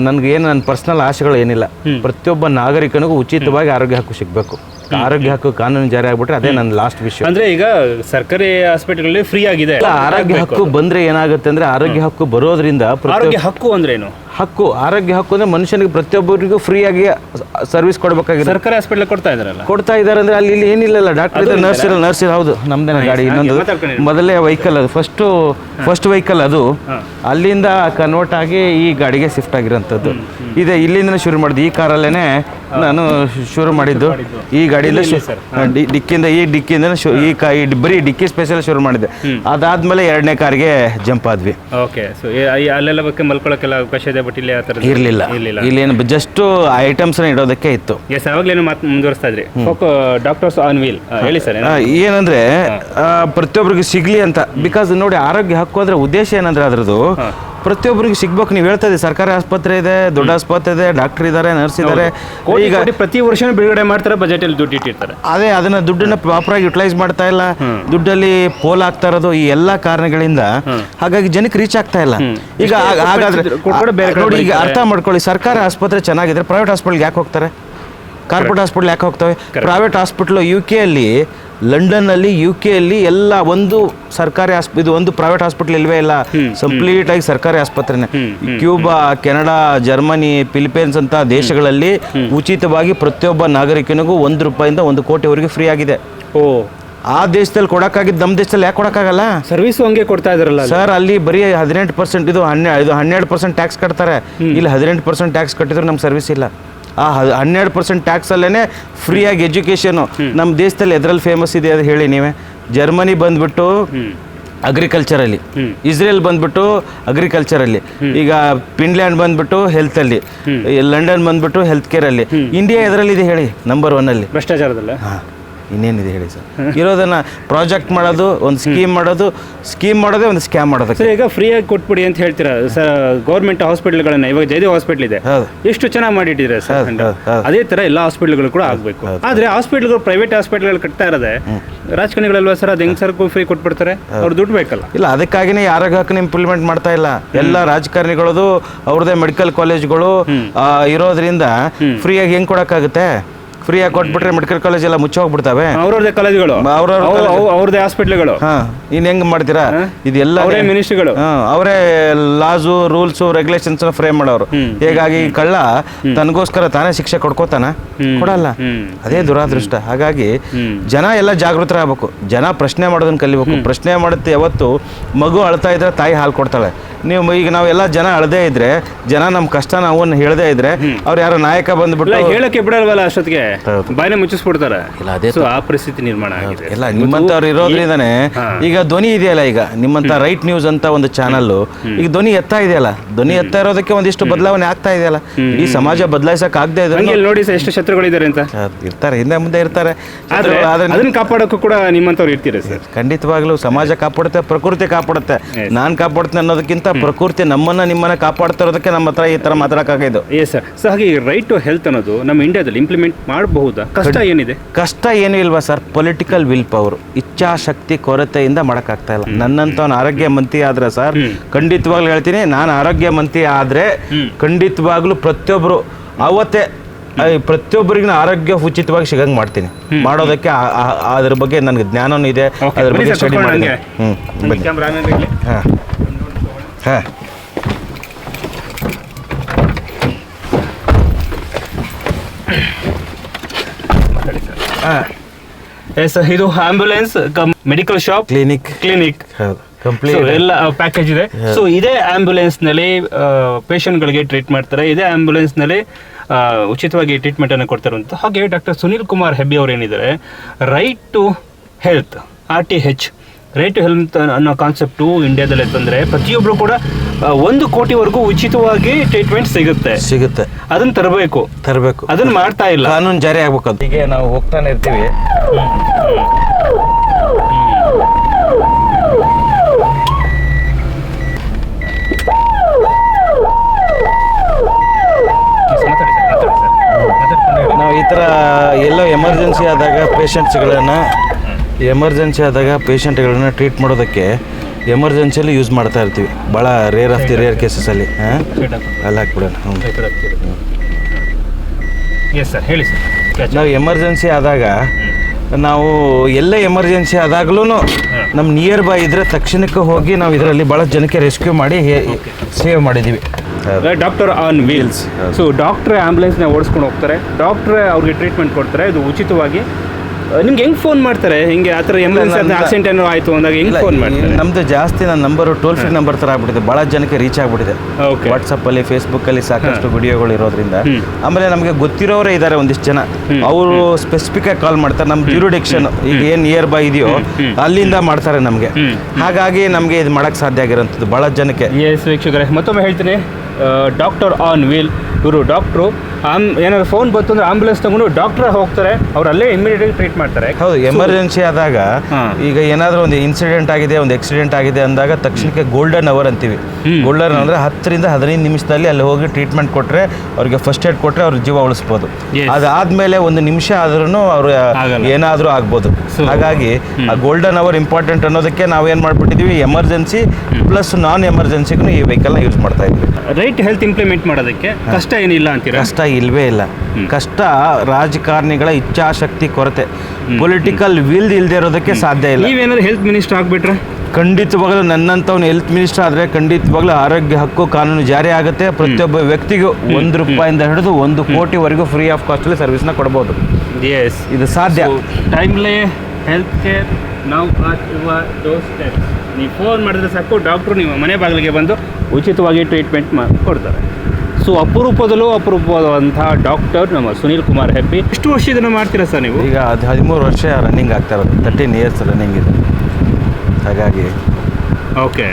ನನಗೆ ಏನು ನನ್ನ ಪರ್ಸ್ನಲ್ ಆಸೆಗಳು ಏನಿಲ್ಲ. ಪ್ರತಿಯೊಬ್ಬ ನಾಗರಿಕನಿಗೂ ಉಚಿತವಾಗಿ ಆರೋಗ್ಯ ಹಕ್ಕು ಸಿಗಬೇಕು. ಆರೋಗ್ಯ ಹಕ್ಕು ಕಾನೂನು ಜಾರಿ ಆಗ್ಬಿಟ್ರೆ ಅದೇ ನನ್ನ ಲಾಸ್ಟ್ ವಿಷಯ ಅಂದ್ರೆ ಈಗ ಸರ್ಕಾರಿ ಹಾಸ್ಪಿಟಲ್ ಫ್ರೀ ಆಗಿದೆ. ಆರೋಗ್ಯ ಹಕ್ಕು ಬಂದ್ರೆ ಏನಾಗುತ್ತೆ ಅಂದ್ರೆ ಆರೋಗ್ಯ ಹಕ್ಕು ಬರೋದ್ರಿಂದ ಆರೋಗ್ಯ ಹಕ್ಕು ಅಂದ್ರೇನು ಹಕ್ಕು ಆರೋಗ್ಯ ಹಕ್ಕು ಅಂದ್ರೆ ಮನುಷ್ಯನಿಗೆ ಪ್ರತಿಯೊಬ್ಬರಿಗೂ ಫ್ರೀಯಾಗಿ ಸರ್ವಿಸ್ ಕೊಡಬೇಕಾಗಿದೆ. ಸರ್ಕಾರಿ ಹಾಸ್ಪಿಟಲ್ ಕೊಡ್ತಾ ಇದಾರಲ್ಲ ಕೊಡ್ತಾ ಇದ್ದಾರೆ ಅಂದ್ರೆ ಅಲ್ಲಿ ಇಲ್ಲಿ ಏನಿಲ್ಲ. ಡಾಕ್ಟರ್ ಇದೆ ನರ್ಸ್ ಇರಲ್ಲ ನರ್ಸ್ ಇರಲ್ಲ ಹೌದು ನಮ್ದೇನ ಗಾಡಿ. ಇನ್ನೊಂದು. ಮೊದಲೇ ವೆಹಿಕಲ್ ಅದು ಫಸ್ಟು ಫಸ್ಟ್ ವೆಹಿಕಲ್ ಅದು. ಅಲ್ಲಿಂದ ಕನ್ವರ್ಟ್ ಆಗಿ ಈ ಗಾಡಿಗೆ ಶಿಫ್ಟ್ ಆಗಿರೋಂಥದ್ದು. ಇದೆ ಇಲ್ಲಿಂದ ಶುರು ಮಾಡಿದ್ವಿ ಈ ಕಾರಲ್ಲೇನೆ ನಾನು ಶುರು ಮಾಡಿದ್ದು. ಈ ಗಾಡಿಯಲ್ಲಿ ಡಿಕ್ಕಿಂದ ಈ ಡಿಕ್ಕಿಂದ ಈ ಬರೀ ಡಿಕ್ಕಿ ಸ್ಪೆಷಲ್ ಶುರು ಮಾಡಿದ್ದೆ. ಅದಾದ್ಮೇಲೆ ಎರಡನೇ ಕಾರ್ಗೆ ಜಂಪ್ ಆದ್ವಿ. ಓಕೆ ಸೊ ಅಲ್ಲೆಲ್ಲ ಬಗ್ಗೆ ಮಲ್ಕೊಳಕ್ಕೆಲ್ಲ ಅವಕಾಶ ಇದೆ ಬಟ್ ಇಲ್ಲಿ ಆ ಥರ ಇರಲಿಲ್ಲ. ಇಲ್ಲೇನು ಜಸ್ಟ್ ಐಟಮ್ಸ್ನ ಇಡೋದಕ್ಕೆ ಇತ್ತು. ಎಸ್ ಅವಾಗಲೇನು ಮಾತು ಮುಂದುವರಿಸ್ತಾ ಇದ್ರಿ? ಡಾಕ್ಟರ್ಸ್ ಆನ್ ವೀಲ್ ಹೇಳಿ ಸರ್ ಏನಂದ್ರೆ ಪ್ರತಿಯೊಬ್ಬರಿಗೂ ಪ್ರತಿಯೊಬ್ಬರಿಗೆ ಸಿಗ್ಲಿ ಅಂತ. ಬಿಕಾಸ್ ನೋಡಿ ಆರೋಗ್ಯ ಹಕ್ಕು ಅಂದ್ರೆ ಉದ್ದೇಶ ಏನಂದ್ರೆ ಅದ್ರದ್ದು ಪ್ರತಿಯೊಬ್ಬರಿಗೆ ಸಿಗ್ಬೇಕು. ನೀವು ಹೇಳ್ತಾ ಇದ್ದೀವಿ ಸರ್ಕಾರಿ ಆಸ್ಪತ್ರೆ ಇದೆ ದೊಡ್ಡ ಆಸ್ಪತ್ರೆ ಇದೆ ಡಾಕ್ಟರ್ ಇದ್ದಾರೆ ನರ್ಸ್ ಇದ್ದಾರೆ ಈಗ ಪ್ರತಿ ವರ್ಷನೂ ಬಿಡುಗಡೆ ಮಾಡ್ತಾರೆ ಬಜೆಟ್ ಅಲ್ಲಿ ದುಡ್ಡು ಇಟ್ಟಿರ್ತಾರೆ. ಅದೇ ಅದನ್ನ ದುಡ್ಡನ್ನ ಪ್ರಾಪರ್ ಆಗಿ ಯುಟಿಲೈಸ್ ಮಾಡ್ತಾ ಇಲ್ಲ. ದುಡ್ಡಲ್ಲಿ ಪೋಲ್ ಆಗ್ತಾ ಇರೋದು ಈ ಎಲ್ಲಾ ಕಾರಣಗಳಿಂದ ಹಾಗಾಗಿ ಜನಕ್ಕೆ ರೀಚ್ ಆಗ್ತಾ ಇಲ್ಲ. ಈಗ ಹಾಗಾದ್ರೆ ನೋಡಿ ಈಗ ಅರ್ಥ ಮಾಡ್ಕೊಳ್ಳಿ ಸರ್ಕಾರಿ ಆಸ್ಪತ್ರೆ ಚೆನ್ನಾಗಿದ್ರೆ ಪ್ರೈವೇಟ್ ಹಾಸ್ಪಿಟಲ್ಗೆ ಯಾಕೆ ಹೋಗ್ತಾರೆ? ಕಾರ್ಪೊರೇಟ್ ಹಾಸ್ಪಿಟಲ್ ಯಾಕೆ ಹೋಗ್ತವೆ? ಪ್ರೈವೇಟ್ ಹಾಸ್ಪಿಟ್ಲು ಯು ಕೆ ಅಲ್ಲಿ ಲಂಡನ್ನಲ್ಲಿ ಯು ಕೆಯಲ್ಲಿ ಎಲ್ಲ ಒಂದು ಸರ್ಕಾರಿ ಆಸ್ಪ ಇದು ಒಂದು ಪ್ರೈವೇಟ್ ಹಾಸ್ಪಿಟಲ್ ಇಲ್ವೇ ಇಲ್ಲ. ಕಂಪ್ಲೀಟ್ ಆಗಿ ಸರ್ಕಾರಿ ಆಸ್ಪತ್ರೆನೇ. ಕ್ಯೂಬಾ ಕೆನಡಾ ಜರ್ಮನಿ ಫಿಲಿಪೈನ್ಸ್ ಅಂತ ದೇಶಗಳಲ್ಲಿ ಉಚಿತವಾಗಿ ಪ್ರತಿಯೊಬ್ಬ ನಾಗರಿಕನಿಗೂ ಒಂದು ರೂಪಾಯಿಂದ ಒಂದು ಕೋಟಿವರೆಗೆ ಫ್ರೀ ಆಗಿದೆ. ಓ. ಆ ದೇಶದಲ್ಲಿ ಕೊಡಕ್ಕಾಗಿದ್ದು ನಮ್ಮ ದೇಶದಲ್ಲಿ ಯಾಕೆ ಕೊಡಕ್ಕಾಗಲ್ಲ? ಸರ್ವಿಸ್ ಹಂಗೆ ಕೊಡ್ತಾ ಇದ್ರಲ್ಲ ಸರ್ ಅಲ್ಲಿ ಬರೀ ಹದಿನೆಂಟು ಪರ್ಸೆಂಟ್ ಇದು ಹನ್ನೆ ಇದು ಹನ್ನೆರಡು ಪರ್ಸೆಂಟ್ ಟ್ಯಾಕ್ಸ್ ಕಟ್ತಾರೆ. ಇಲ್ಲಿ ಹದಿನೆಂಟು ಪರ್ಸೆಂಟ್ ಟ್ಯಾಕ್ಸ್ ಕಟ್ಟಿದ್ರು ನಮ್ಗೆ ಸರ್ವಿಸ್ ಇಲ್ಲ. ಆ ಹನ್ನೆರಡು ಪರ್ಸೆಂಟ್ ಟ್ಯಾಕ್ಸಲ್ಲೇ ಫ್ರೀಯಾಗಿ ಎಜುಕೇಷನು ನಮ್ಮ ದೇಶದಲ್ಲಿ ಎದ್ರಲ್ಲಿ ಫೇಮಸ್ ಇದೆ ಅದು ಹೇಳಿ ನೀವೇ. ಜರ್ಮನಿ ಬಂದ್ಬಿಟ್ಟು ಅಗ್ರಿಕಲ್ಚರಲ್ಲಿ ಇಸ್ರೇಲ್ ಬಂದ್ಬಿಟ್ಟು ಅಗ್ರಿಕಲ್ಚರಲ್ಲಿ ಈಗ ಫಿನ್ಲ್ಯಾಂಡ್ ಬಂದ್ಬಿಟ್ಟು ಹೆಲ್ತಲ್ಲಿ ಲಂಡನ್ ಬಂದ್ಬಿಟ್ಟು ಹೆಲ್ತ್ ಕೇರಲ್ಲಿ ಇಂಡಿಯಾ ಎದರಲ್ಲಿದೆ ಹೇಳಿ ನಂಬರ್ ಒನ್ನಲ್ಲಿ ಭ್ರಷ್ಟಾಚಾರದಲ್ಲ? ಹಾಂ. ಇನ್ನೇನಿದೆ ಹೇಳಿ ಸರ್? ಇರೋದನ್ನ ಪ್ರಾಜೆಕ್ಟ್ ಮಾಡೋದು ಒಂದು ಸ್ಕೀಮ್ ಮಾಡೋದು ಸ್ಕೀಮ್ ಮಾಡೋದೇ ಒಂದು ಸ್ಕ್ಯಾಮ್ ಮಾಡೋದು ಸರ್ ಈಗ ಫ್ರೀಯಾಗಿ ಕೊಟ್ಬಿಡಿ ಅಂತ ಹೇಳ್ತೀರಾ? ಸರ್ ಗೌರ್ಮೆಂಟ್ ಹಾಸ್ಪಿಟಲ್ಗಳನ್ನ ಇವಾಗ ಜಯದೇವ್ ಹಾಸ್ಪಿಟಲ್ ಇದೆ. ಎಷ್ಟು ಚೆನ್ನಾಗಿ ಮಾಡಿಟ್ಟಿದ್ರೆ ಸರ್. ಅದೇ ತರ ಎಲ್ಲ ಹಾಸ್ಪಿಟಲ್ಗಳು ಕೂಡ ಆಗಬೇಕು. ಆದ್ರೆ ಹಾಸ್ಪಿಟಲ್ಗಳು ಪ್ರೈವೇಟ್ ಹಾಸ್ಪಿಟಲ್ಗಳು ಕಟ್ತಾ ಇರೋದೆ ರಾಜಕಾರಣಿಗಳಲ್ವಾ ಸರ್? ಅದು ಹೆಂಗ್ ಸರ್ ಫ್ರೀ ಕೊಟ್ಬಿಡ್ತಾರೆ? ಅವ್ರು ದುಡ್ಡು ಬೇಕಲ್ಲ. ಇಲ್ಲ ಅದಕ್ಕಾಗಿನೇ ಯಾರಾಗ ಹಾಕಿ ಇಂಪ್ಲಿಮೆಂಟ್ ಮಾಡ್ತಾ ಇಲ್ಲ. ಎಲ್ಲ ರಾಜಕಾರಣಿಗಳದು ಅವ್ರದೇ ಮೆಡಿಕಲ್ ಕಾಲೇಜ್ಗಳು ಇರೋದರಿಂದ ಇರೋದ್ರಿಂದ ಫ್ರೀಯಾಗಿ ಹೆಂಗ್ ಕೊಡಕ್ಕಾಗುತ್ತೆ? ಫ್ರೀಯಾಗಿ ಕೊಟ್ಬಿಟ್ರೆ ಮೆಡಿಕಲ್ ಕಾಲೇಜ್ ಎಲ್ಲ ಮುಚ್ಚೋಗ್ಬಿಡ್ತವೆ. ಅವ್ರವ್ರದೇ ಕಾಲೇಜ್ಗಳು. ಅವ್ರವ್ರ ಅವ್ರದೇ ಹಾಸ್ಪಿಟ್ಲ್ಗಳು. ಇನ್ ಹೆಂಗ್ ಮಾಡ್ತೀರಾ? ಇದೆಲ್ಲ ಅವರೇ ಮಿನಿಸ್ಟ್ರಿಗಳು. ಅವರೇ ಲಾಸು ರೂಲ್ಸ್ ರೆಗ್ಯುಲೇಷನ್ಸ್ ಫ್ರೇಮ್ ಮಾಡೋರು. ಹೀಗಾಗಿ ಕಳ್ಳ ತನಗೋಸ್ಕರ ತಾನೇ ಶಿಕ್ಷೆ ಕೊಡ್ಕೋತಾನ? ಕೊಡಲ್ಲ. ಅದೇ ದುರಾದೃಷ್ಟ. ಹಾಗಾಗಿ ಜನ ಎಲ್ಲ ಜಾಗೃತರಾಗಬೇಕು. ಜನ ಪ್ರಶ್ನೆ ಮಾಡೋದನ್ನ ಕಲಿಬೇಕು. ಪ್ರಶ್ನೆ ಮಾಡುತ್ತೆ ಯಾವತ್ತು ಮಗು ಅಳ್ತಾ ಇದ್ರೆ ತಾಯಿ ಹಾಲು ಕೊಡ್ತಾಳೆ. ನೀವು ಈಗ ನಾವೆಲ್ಲ ಜನ ಅಳದೇ ಇದ್ರೆ ಜನ ನಮ್ಮ ಕಷ್ಟ ನಾವು ಹೇಳದೇ ಇದ್ರೆ ಅವ್ರು ಯಾರೋ ನಾಯಕ ಇಲ್ಲ ಬಂದ್ಬಿಟ್ಟು ಹೇಳಕ್ಕೆ ಬಿಡಲ್ವಲ್ಲ ಅಷ್ಟೊತ್ತಿಗೆ. ಬಾಯಿನ ಮುಚ್ಚಿಸ್ಬಿಡ್ತಾರೆ. ಇಲ್ಲ, ಅದೇ ಆ ಪರಿಸ್ಥಿತಿ ನಿರ್ಮಾಣ ಆಗಿದೆ. ಎಲ್ಲ ನಿಮ್ಮಂಥವ್ರು ಇರೋದ್ರಿಂದಾನೆ ಈಗ ಧ್ವನಿ ಇದೆಯಲ್ಲ ಈಗ ನಿಮ್ಮಂತ ರೈಟ್ ನ್ಯೂಸ್ ಅಂತ ಒಂದು ಚಾನಲ್ ಈಗ ಧ್ವನಿ ಎತ್ತಾ ಇದೆಯಲ್ಲ? ಧ್ವನಿ ಎತ್ತಾ ಇರೋದಕ್ಕೆ ಒಂದಿಷ್ಟು ಬದಲಾವಣೆ ಆಗ್ತಾ ಇದೆಯಲ್ಲ? ಈ ಸಮಾಜ ಬದಲಾಯಿಸಕ್ ಆಗದೆ ಇದ್ರೆ ಇಲ್ಲಿ ನೋಡಿ ಸರ್ ಎಷ್ಟು ಶತ್ರುಗಳಿದ್ದಾರೆ ಅಂತ. ಇರ್ತಾರೆ ಹಿಂದೆ ಮುಂದೆ ಇರ್ತಾರೆ. ಆದ್ರೆ ಅದನ್ನ ಕಾಪಾಡೋಕ್ಕೂ ಕೂಡ ನಿಮ್ಮಂತವ್ರು ಇರ್ತೀರ ಸರ್. ಖಂಡಿತವಾಗ್ಲೂ ಸಮಾಜ ಕಾಪಾಡುತ್ತೆ ಪ್ರಕೃತಿ ಕಾಪಾಡುತ್ತೆ. ನಾನ್ ಕಾಪಾಡ್ತೇನೆ ಅನ್ನೋದಕ್ಕಿಂತ ಪ್ರಕೃತಿ ನಮ್ಮನ್ನ ನಿಮ್ಮನ್ನ ಕಾಪಾಡ್ತಾ ಇರೋದಕ್ಕೆ ನಮ್ಮ ಹತ್ರ ಈ ತರ ಮಾತಾಡಕ್ಕಾಗಿದ್ದು ಎಸ್ ಸರ್ ಸೊ ಹಾಗೆ ರೈಟ್ ಟು ಹೆಲ್ತ್ ಅನ್ನೋದು ನಮ್ಮ ಇಂಡಿಯಾದಲ್ಲಿ ಇಂಪ್ಲಿಮೆಂಟ್ ಮಾಡಬಹುದಾ? ಕಷ್ಟ ಏನಿದೆ? ಕಷ್ಟ ಏನೂ ಇಲ್ವಾ ಸರ್ ಪೊಲಿಟಿಕಲ್ ವಿಲ್ ಪವರ್ ಇಚ್ಛಾಶಕ್ತಿ ಕೊರತೆಯಿಂದ ಮಾಡಕ್ಕಾಗ್ತಾ ಇಲ್ಲ. ನನ್ನಂತವನ ಆರೋಗ್ಯ ಮಂತ್ರಿ ಆದ್ರೆ ಸರ್ ಖಂಡಿತವಾಗ್ಲೂ ಹೇಳ್ತೀನಿ ನಾನು ಆರೋಗ್ಯ ಮಂತ್ರಿ ಆದ್ರೆ ಖಂಡಿತವಾಗ್ಲೂ ಪ್ರತಿಯೊಬ್ಬರು ಅವತ್ತೇ ಪ್ರತಿಯೊಬ್ಬರಿಗೂ ಆರೋಗ್ಯ ಉಚಿತವಾಗಿ ಸಿಗಂಗ್ ಮಾಡ್ತೀನಿ. ಮಾಡೋದಕ್ಕೆ ಅದ್ರ ಬಗ್ಗೆ ನನಗೆ ಜ್ಞಾನನೂ ಇದೆ ಅದ್ರ ಬಗ್ಗೆ ಸ್ಟಡಿ ಮಾಡಿದೆ ಹಂಗೆ. ಹಾಂ. ಹಾಂ. ಎಸ್ ಇದು ambulance medical shop clinic clinic ಹೌದು. ಕಂಪ್ಲೀಟ್ ಎಲ್ಲ ಪ್ಯಾಕೇಜ್ ಇದೆ. ಸೊ ಇದೇ ಆಂಬ್ಯುಲೆನ್ಸ್ನಲ್ಲಿ ಪೇಷಂಟ್ ಗಳಿಗೆ ಟ್ರೀಟ್ ಮಾಡ್ತಾರೆ. ಇದೇ ಆಂಬ್ಯುಲೆನ್ಸ್ನಲ್ಲಿ ಉಚಿತವಾಗಿ ಟ್ರೀಟ್ಮೆಂಟ್ ಅನ್ನು ಕೊಡ್ತಾರಂತ ಹಾಗೆ ಡಾಕ್ಟರ್ ಸುನಿಲ್ ಕುಮಾರ್ ಹೆಬ್ಬಿ ಅವರು ಏನಿದ್ದಾರೆ right to health R T H right to health ಅನ್ನೋ ಕಾನ್ಸೆಪ್ಟು ಇಂಡಿಯಾದಲ್ಲಿ ತಂದ್ರೆ ಪ್ರತಿಯೊಬ್ಬರು ಕೂಡ ಒಂದು ಕೋಟಿವರೆಗೂ ಉಚಿತವಾಗಿ ಟ್ರೀಟ್ಮೆಂಟ್ ಸಿಗುತ್ತೆ. ಸಿಗುತ್ತೆ. ಅದನ್ನ ತರಬೇಕು. ತರಬೇಕು. ಅದನ್ನ ಮಾಡ್ತಾ ಇಲ್ಲ. ಕಾನೂನು ಜಾರಿ ಆಗ್ಬೇಕು ಅದು ಹೀಗೆ ನಾವು ಹೋಗ್ತಾನೆ ಇರ್ತೀವಿ. ನಾವು ಈ ಥರ ಎಲ್ಲೋ ಎಮರ್ಜೆನ್ಸಿ ಆದಾಗ ಪೇಷಂಟ್ಸ್ಗಳನ್ನು ಎಮರ್ಜೆನ್ಸಿ ಆದಾಗ ಪೇಷಂಟ್ಗಳನ್ನ ಟ್ರೀಟ್ ಮಾಡೋದಕ್ಕೆ ಎಮರ್ಜೆನ್ಸಿಯಲ್ಲಿ ಯೂಸ್ ಮಾಡ್ತಾ ಇರ್ತೀವಿ. ಭಾಳ ರೇರ್ ಆಫ್ ದಿ ರೇರ್ ಕೇಸಸಲ್ಲಿ ಹಾಂ? ಅಲ್ಲಿ ಹಾಕ್ಬಿಡೋಣ. ಹ್ಞೂ ಎಸ್ ಸರ್ ಹೇಳಿ ಸರ್ ನಾವು ಎಮರ್ಜೆನ್ಸಿ ಆದಾಗ ನಾವು ಎಲ್ಲ ಎಮರ್ಜೆನ್ಸಿ ಆದಾಗ್ಲೂ ನಮ್ಮ ನಿಯರ್ ಬೈ ಇದ್ರೆ ತಕ್ಷಣಕ್ಕೆ ಹೋಗಿ ನಾವು ಇದರಲ್ಲಿ ಭಾಳ ಜನಕ್ಕೆ ರೆಸ್ಕ್ಯೂ ಮಾಡಿ ಸೇವ್ ಮಾಡಿದ್ದೀವಿ ಡಾಕ್ಟರ್ ಆನ್ ವೀಲ್ಸ್. ಸೊ ಡಾಕ್ಟ್ರೇ ಆಂಬುಲೆನ್ಸ್ನ ಓಡಿಸ್ಕೊಂಡು ಹೋಗ್ತಾರೆ. ಡಾಕ್ಟ್ರೇ ಅವ್ರಿಗೆ ಟ್ರೀಟ್ಮೆಂಟ್ ಕೊಡ್ತಾರೆ. ಇದು ಉಚಿತವಾಗಿ ನಿಮ್ಗೆ ಹೆಂಗ್ ಫೋನ್ ಮಾಡ್ತಾರೆ? ಹಿಂಗೆ ಆ ಥರ ಎಮರ್ಜೆನ್ಸಿ ಆಕ್ಸಿಡೆಂಟ್ ಏನೋ ಆಯಿತು ಅಂದಾಗ ಹೆಂಗ್ ಫೋನ್ ಮಾಡ್ತಾರೆ? ನಮ್ದು ಜಾಸ್ತಿ ನನ್ನ ನಂಬರು ಟೋಲ್ ಫ್ರೀ ನಂಬರ್ ಥರ ಆಗ್ಬಿಟ್ಟಿದೆ. ಭಾಳ ಜನಕ್ಕೆ ರೀಚ್ ಆಗ್ಬಿಟ್ಟಿದೆ. ಓಕೆ ವಾಟ್ಸಪ್ಪಲ್ಲಿ ಫೇಸ್ಬುಕ್ಕಲ್ಲಿ ಸಾಕಷ್ಟು ವಿಡಿಯೋಗಳು ಇರೋದ್ರಿಂದ. ಆಮೇಲೆ ನಮಗೆ ಗೊತ್ತಿರೋರೇ ಇದ್ದಾರೆ ಒಂದಿಷ್ಟು ಜನ. ಅವರು ಸ್ಪೆಸಿಫಿಕ್ ಆಗಿ ಕಾಲ್ ಮಾಡ್ತಾರೆ. ನಮ್ಮ ಜ್ಯೂರಿಡಿಕ್ಷನ್ ಈಗ ಏನು ನಿಯರ್ ಬೈ ಇದೆಯೋ ಅಲ್ಲಿಂದ ಮಾಡ್ತಾರೆ ನಮಗೆ. ಹಾಗಾಗಿ ನಮಗೆ ಇದು ಮಾಡೋಕ್ಕೆ ಸಾಧ್ಯ ಆಗಿರೋಂಥದ್ದು ಭಾಳ ಜನಕ್ಕೆ. ಎಸ್ ವೀಕ್ಷಕರೇ ಮತ್ತೊಮ್ಮೆ ಹೇಳ್ತೀನಿ. ಡಾಕ್ಟರ್ ಆನ್ ವೀಲ್ ಇವರು ಡಾಕ್ಟ್ರು ಆಮ್ ಏನಾದ್ರು ಫೋನ್ ಬಂತು ಅಂದ್ರೆ ಆಂಬುಲೆನ್ಸ್ ತಗೊಂಡು ಡಾಕ್ಟ್ರ್ ಹೋಗ್ತಾರೆ ಅವ್ರು ಅಲ್ಲೇ ಇಮಿಡಿಯೇಟ್ ಟ್ರೀಟ್ ಮಾಡ್ತಾರೆ. ಹೌದು ಎಮರ್ಜೆನ್ಸಿ ಆದಾಗ ಈಗ ಏನಾದರೂ ಒಂದು ಇನ್ಸಿಡೆಂಟ್ ಆಗಿದೆ ಒಂದು ಆಕ್ಸಿಡೆಂಟ್ ಆಗಿದೆ ಅಂದಾಗ ತಕ್ಷಣಕ್ಕೆ ಗೋಲ್ಡನ್ ಅವರ್ ಅಂತೀವಿ. ಗೋಲ್ಡನ್ ಅಂದ್ರೆ ಹತ್ತರಿಂದ ಹದಿನೈದು ನಿಮಿಷದಲ್ಲಿ ಅಲ್ಲಿ ಹೋಗಿ ಟ್ರೀಟ್ಮೆಂಟ್ ಕೊಟ್ಟರೆ ಅವ್ರಿಗೆ ಫಸ್ಟ್ ಏಡ್ ಕೊಟ್ಟರೆ ಅವ್ರ ಜೀವ ಉಳಿಸ್ಬೋದು. ಅದಾದ ಅದಾದ್ಮೇಲೆ ಒಂದು ನಿಮಿಷ ಆದ್ರೂ ಅವ್ರು. ಏನಾದರೂ ಆಗ್ಬೋದು. ಹಾಗಾಗಿ ಆ ಗೋಲ್ಡನ್ ಅವರ್ ಇಂಪಾರ್ಟೆಂಟ್ ಅನ್ನೋದಕ್ಕೆ ನಾವೇನು ಮಾಡ್ಬಿಟ್ಟಿದೀವಿ ಎಮರ್ಜೆನ್ಸಿ ಪ್ಲಸ್ ನಾನ್ ಎಮರ್ಜೆನ್ಸಿಗೂ ಈ ವೆಹಿಕಲ್ನ ಯೂಸ್ ಮಾಡ್ತಾ ಇದ್ವಿ ರೈಟ್ ಹೆಲ್ತ್ ಇಂಪ್ಲಿಮೆಂಟ್ ಮಾಡೋದಕ್ಕೆ ಕಷ್ಟ ಏನಿಲ್ಲ ಅಂತೀರಾ? ಕಷ್ಟ ಇಲ್ವೇ ಇಲ್ಲ. ಕಷ್ಟ ರಾಜಕಾರಣಿಗಳ ಇಚ್ಛಾಶಕ್ತಿ ಕೊರತೆ. ಪೊಲಿಟಿಕಲ್ ವಿಲ್ ಇಲ್ಲದೆ ಇರೋದಕ್ಕೆ ಸಾಧ್ಯ ಇಲ್ಲ. ನೀವೇನಾದ್ರು ಹೆಲ್ತ್ ಮಿನಿಸ್ಟರ್ ಆಗ್ಬಿಟ್ರೆ? ಖಂಡಿತವಾಗಲೂ ನನ್ನಂಥವ್ನು ಹೆಲ್ತ್ ಮಿನಿಸ್ಟರ್ ಆದರೆ ಖಂಡಿತವಾಗ್ಲೂ ಆರೋಗ್ಯ ಹಕ್ಕು ಕಾನೂನು ಜಾರಿ ಆಗುತ್ತೆ. ಪ್ರತಿಯೊಬ್ಬ ವ್ಯಕ್ತಿಗೂ ಒಂದು ರೂಪಾಯಿಂದ ಹಿಡಿದು ಒಂದು ಕೋಟಿವರೆಗೂ ಫ್ರೀ ಆಫ್ ಕಾಸ್ಟಲ್ಲಿ ಸರ್ವಿಸ್ನ ಕೊಡ್ಬೋದು. ಎಸ್ ಇದು ಸಾಧ್ಯ. ಟೈಮ್ಲಿ ಹೆಲ್ತ್ ಕೇರ್ ನಾವು ಡೋಸ್ ನೀವು ಫೋನ್ ಮಾಡಿದ್ರೆ ಸಾಕು ಡಾಕ್ಟ್ರು ನಿಮ್ಮ ಮನೆ ಬಾಗಿಲಿಗೆ ಬಂದು ಉಚಿತವಾಗಿ ಟ್ರೀಟ್ಮೆಂಟ್ ಮಾಡಿ ಕೊಡ್ತಾರೆ. ಸೊ ಅಪರೂಪದಲ್ಲೂ ಅಪರೂಪವಾದಂಥ ಡಾಕ್ಟರ್ ನಮ್ಮ ಸುನೀಲ್ ಕುಮಾರ್ ಹೆಬ್ಬಿ. ಎಷ್ಟು ವರ್ಷ ಇದನ್ನು ಮಾಡ್ತೀರಾ ಸರ್ ನೀವು? ಈಗ ಅದು ಹದಿಮೂರು ವರ್ಷ ರನ್ನಿಂಗ್ ಆಗ್ತಾ ಇರೋದು ತರ್ಟೀನ್ ಇಯರ್ಸ್ ರನ್ನಿಂಗ್ ಇದೆ. ಹಾಗಾಗಿ ಓಕೆ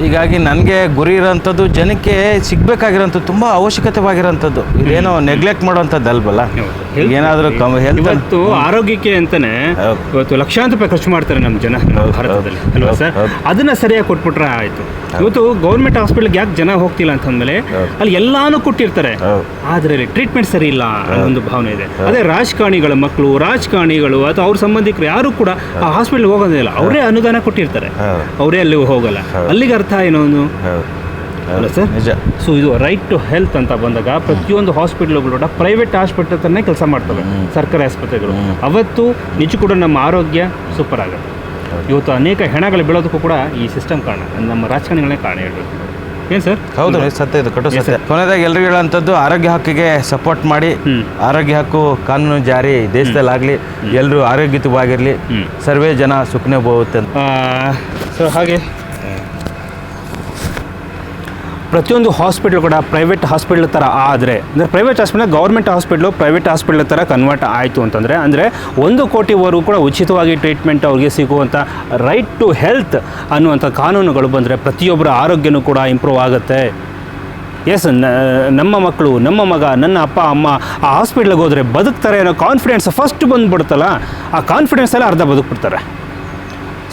ಹೀಗಾಗಿ ನನಗೆ ಗುರಿ ಇರೋಂಥದ್ದು ಜನಕ್ಕೆ ಸಿಗಬೇಕಾಗಿರೋಂಥದ್ದು ತುಂಬ ಅವಶ್ಯಕತೆವಾಗಿರೋಂಥದ್ದು. ಇದೇನೋ ನೆಗ್ಲೆಕ್ಟ್ ಮಾಡೋವಂಥದ್ದು ಅಲ್ವಲ್ಲ? ಏನಾದರೂ ಕಮ್ ಹೆಲ್ತ್ ಇವತ್ತು ಆರೋಗ್ಯಕ್ಕೆ ಅಂತಾನೆ ಇವತ್ತು ಲಕ್ಷಾಂತರ ರೂಪಾಯಿ ಖರ್ಚು ಮಾಡ್ತಾರೆ ನಮ್ಮ ಜನ ಭಾರತದಲ್ಲಿ. ಅಲ್ವಾ ಸರ್? ಅದನ್ನ ಸರಿಯಾಗಿ ಕೊಟ್ಬಿಟ್ರೆ ಆಯಿತು. ಇವತ್ತು ಗೌರ್ಮೆಂಟ್ ಹಾಸ್ಪಿಟಲ್ಗೆ ಯಾಕೆ ಜನ ಹೋಗ್ತಿಲ್ಲ ಅಂತಂದ್ಮೇಲೆ. ಅಲ್ಲಿ ಎಲ್ಲಾನು ಕೊಟ್ಟಿರ್ತಾರೆ. ಆದರೆ ಟ್ರೀಟ್ಮೆಂಟ್ ಸರಿ ಇಲ್ಲ ಅನ್ನೋ ಒಂದು ಭಾವನೆ ಇದೆ. ಅದೇ ರಾಜಕಾರಣಿಗಳ ಮಕ್ಕಳು ರಾಜಕಾರಣಿಗಳು ಅಥವಾ ಅವ್ರ ಸಂಬಂಧಿಕರು ಯಾರು ಕೂಡ ಆ ಹಾಸ್ಪಿಟಲ್ ಹೋಗೋದಿಲ್ಲ ಅವರೇ ಅನುದಾನ ಕೊಟ್ಟಿರ್ತಾರೆ. ಅವರೇ ಅಲ್ಲಿ ಹೋಗಲ್ಲ. ಅಲ್ಲಿಗೆ ಅರ್ಥ ಏನೋ ಒಂದು? ಹೌದು. ಅಲ್ಲ ಸರ್? ನಿಜ. ಸೊ ಇದು ರೈಟ್ ಟು ಹೆಲ್ತ್ ಅಂತ ಬಂದಾಗ ಪ್ರತಿಯೊಂದು ಹಾಸ್ಪಿಟ್ಲುಗಳು ಕೂಡ ಪ್ರೈವೇಟ್ ಆಸ್ಪತ್ರೆ ತನೇ ಕೆಲಸ ಮಾಡ್ತವೆ ಸರ್ಕಾರಿ ಆಸ್ಪತ್ರೆಗಳು. ಅವತ್ತು ನಿಜ ಕೂಡ ನಮ್ಮ ಆರೋಗ್ಯ ಸೂಪರ್ ಆಗುತ್ತೆ. ಇವತ್ತು ಅನೇಕ ಹೆಣಗಳು ಬೀಳೋದಕ್ಕೂ ಕೂಡ ಈ ಸಿಸ್ಟಮ್ ಕಾರಣ. ನಮ್ಮ ರಾಜಕಾರಣಿಗಳೇ ಕಾರಣ ಹೇಳ್ಬೇಕು. ಏನು ಸರ್? ಹೌದು ಸತ್ಯ ಇದು ಕಟ್ಟು ಸತ್ಯ. ಕೊನೆಯದಾಗಿ ಎಲ್ರಿಗೂ ಹೇಳುವಂಥದ್ದು ಆರೋಗ್ಯ ಹಕ್ಕಿಗೆ ಸಪೋರ್ಟ್ ಮಾಡಿ ಆರೋಗ್ಯ ಹಕ್ಕು ಕಾನೂನು ಜಾರಿ ದೇಶದಲ್ಲಾಗಲಿ ಎಲ್ಲರೂ ಆರೋಗ್ಯಯುತವಾಗಿರಲಿ ಸರ್ವೇ ಜನ ಸುಖನೇ ಬೋಗುತ್ತೆ ಅಂತ. ಸೊ ಹಾಗೆ ಪ್ರತಿಯೊಂದು ಹಾಸ್ಪಿಟ್ಲ್ ಕೂಡ ಪ್ರೈವೇಟ್ ಹಾಸ್ಪಿಟ್ಲ್ ಥರ ಆದರೆ, ಅಂದರೆ private hospital government hospital private hospital ಥರ ಕನ್ವರ್ಟ್ ಆಯಿತು ಅಂತಂದರೆ, ಅಂದರೆ ಒಂದು ಕೋಟಿವರೆಗೂ ಕೂಡ ಉಚಿತವಾಗಿ ಟ್ರೀಟ್ಮೆಂಟ್ ಅವ್ರಿಗೆ ಸಿಗುವಂಥ ರೈಟ್ ಟು ಹೆಲ್ತ್ ಅನ್ನುವಂಥ ಕಾನೂನುಗಳು ಬಂದರೆ ಪ್ರತಿಯೊಬ್ಬರ ಆರೋಗ್ಯನೂ ಕೂಡ ಇಂಪ್ರೂವ್ ಆಗುತ್ತೆ. ಎಸ್ ನಮ್ಮ ಮಕ್ಕಳು, ನಮ್ಮ ಮಗ, ನನ್ನ ಅಪ್ಪ, ಅಮ್ಮ ಆ ಹಾಸ್ಪಿಟ್ಲಿಗೆ ಹೋದರೆ ಬದುಕ್ತಾರೆ ಅನ್ನೋ ಕಾನ್ಫಿಡೆನ್ಸ್ ಫಸ್ಟ್ ಬಂದುಬಿಡ್ತಲ್ಲ ಆ ಕಾನ್ಫಿಡೆನ್ಸ್ ಎಲ್ಲ ಅರ್ಧ ಬದುಕ್ಬಿಡ್ತಾರೆ.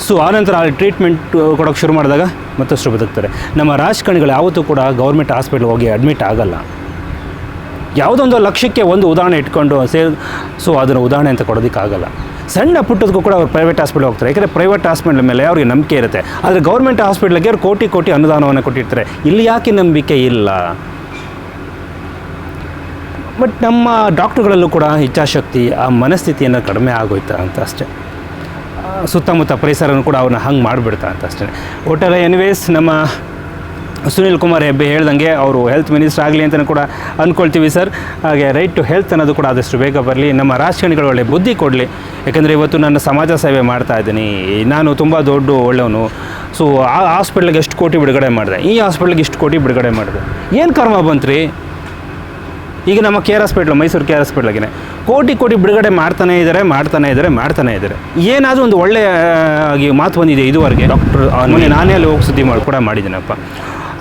ಸೊ ಆನಂತರ ಅಲ್ಲಿ ಟ್ರೀಟ್ಮೆಂಟ್ ಕೊಡೋಕ್ಕೆ ಶುರು ಮಾಡಿದಾಗ ಮತ್ತಷ್ಟು ಬದುಕ್ತಾರೆ. ನಮ್ಮ ರಾಜಕಾರಣಿಗಳು ಯಾವತ್ತೂ ಕೂಡ ಗೌರ್ಮೆಂಟ್ ಹಾಸ್ಪಿಟ್ಲ್ ಹೋಗಿ ಅಡ್ಮಿಟ್ ಆಗಲ್ಲ. ಯಾವುದೊಂದು ಲಕ್ಷ್ಯಕ್ಕೆ ಒಂದು ಉದಾಹರಣೆ ಇಟ್ಕೊಂಡು ಸೇ ಸೊ ಅದನ್ನು ಉದಾಹರಣೆ ಅಂತ ಕೊಡೋದಕ್ಕಾಗಲ್ಲ. ಸಣ್ಣ ಪುಟ್ಟದಕ್ಕೂ ಕೂಡ ಅವ್ರು ಪ್ರೈವೇಟ್ ಹಾಸ್ಪಿಟ್ಲ್ ಹೋಗ್ತಾರೆ. ಯಾಕಂದರೆ ಪ್ರೈವೇಟ್ ಹಾಸ್ಪಿಟ್ಲ್ ಮೇಲೆ ಅವ್ರಿಗೆ ನಂಬಿಕೆ ಇರುತ್ತೆ. ಆದರೆ ಗೌರ್ಮೆಂಟ್ ಹಾಸ್ಪಿಟ್ಲಿಗೆ ಅವ್ರು ಕೋಟಿ ಕೋಟಿ ಅನುದಾನವನ್ನು ಕೊಟ್ಟಿರ್ತಾರೆ. ಇಲ್ಲಿ ಯಾಕೆ ನಂಬಿಕೆ ಇಲ್ಲ? ಬಟ್ ನಮ್ಮ ಡಾಕ್ಟ್ರುಗಳಲ್ಲೂ ಕೂಡ ಇಚ್ಛಾಶಕ್ತಿ ಆ ಮನಸ್ಥಿತಿಯನ್ನು ಕಡಿಮೆ ಆಗೋಯ್ತಾ ಅಂತ ಅಷ್ಟೇ. ಆ, ಸುತ್ತಮುತ್ತ ಪರಿಸರನೂ ಕೂಡ ಅವ್ರನ್ನ ಹಂಗೆ ಮಾಡಿಬಿಡ್ತಾ ಅಂತ ಅಷ್ಟೇ. ಒಟ್ಟಾರೆ ಎನಿವೇಸ್ ನಮ್ಮ ಸುನಿಲ್ ಕುಮಾರ್ ಹೆಬ್ಬೆ ಹೇಳ್ದಂಗೆ ಅವರು ಹೆಲ್ತ್ ಮಿನಿಸ್ಟರ್ ಆಗಲಿ ಅಂತಲೂ ಕೂಡ ಅಂದ್ಕೊಳ್ತೀವಿ ಸರ್ ಹಾಗೆ ರೈಟ್ ಟು ಹೆಲ್ತ್ ಅನ್ನೋದು ಕೂಡ ಆದಷ್ಟು ಬೇಗ ಬರಲಿ. ನಮ್ಮ ರಾಜಕಾರಣಿಗಳು ಒಳ್ಳೆ ಬುದ್ಧಿ ಕೊಡಲಿ. ಯಾಕಂದರೆ ಇವತ್ತು ನನ್ನ ಸಮಾಜ ಸೇವೆ ಮಾಡ್ತಾ ಇದ್ದೀನಿ. ನಾನು ತುಂಬ ದೊಡ್ಡ ಒಳ್ಳೆಯವನು. ಸೊ ಆ ಹಾಸ್ಪಿಟ್ಲಿಗೆ ಎಷ್ಟು ಕೋಟಿ ಬಿಡುಗಡೆ ಮಾಡಿದೆ? ಈ ಹಾಸ್ಪಿಟ್ಲಿಗೆ ಇಷ್ಟು ಕೋಟಿ ಬಿಡುಗಡೆ ಮಾಡಿದೆ. ಏನು ಕರ್ಮ ಬಂತ್ರಿ? ಈಗ ನಮ್ಮ K R hospital Mysuru K R ಹಾಸ್ಪಿಟ್ಲಾಗೆ ಕೋಟಿ ಕೋಟಿ ಬಿಡುಗಡೆ ಮಾಡ್ತಾನೆ ಇದ್ದಾರೆ ಮಾಡ್ತಾನೆ ಇದ್ದಾರೆ ಮಾಡ್ತಾನೆ ಇದ್ದಾರೆ ಏನಾದರೂ ಒಂದು ಒಳ್ಳೆಯ ಆಗಿ ಮಾತು ಬಂದಿದೆ ಇದುವರೆಗೆ? ಡಾಕ್ಟರ್ ಮೊನ್ನೆ ನಾನೇ ಅಲ್ಲಿ ಹೋಗಿ ಸುದ್ದಿ ಮಾಡಿ ಕೂಡ ಮಾಡಿದ್ದೀನಪ್ಪ.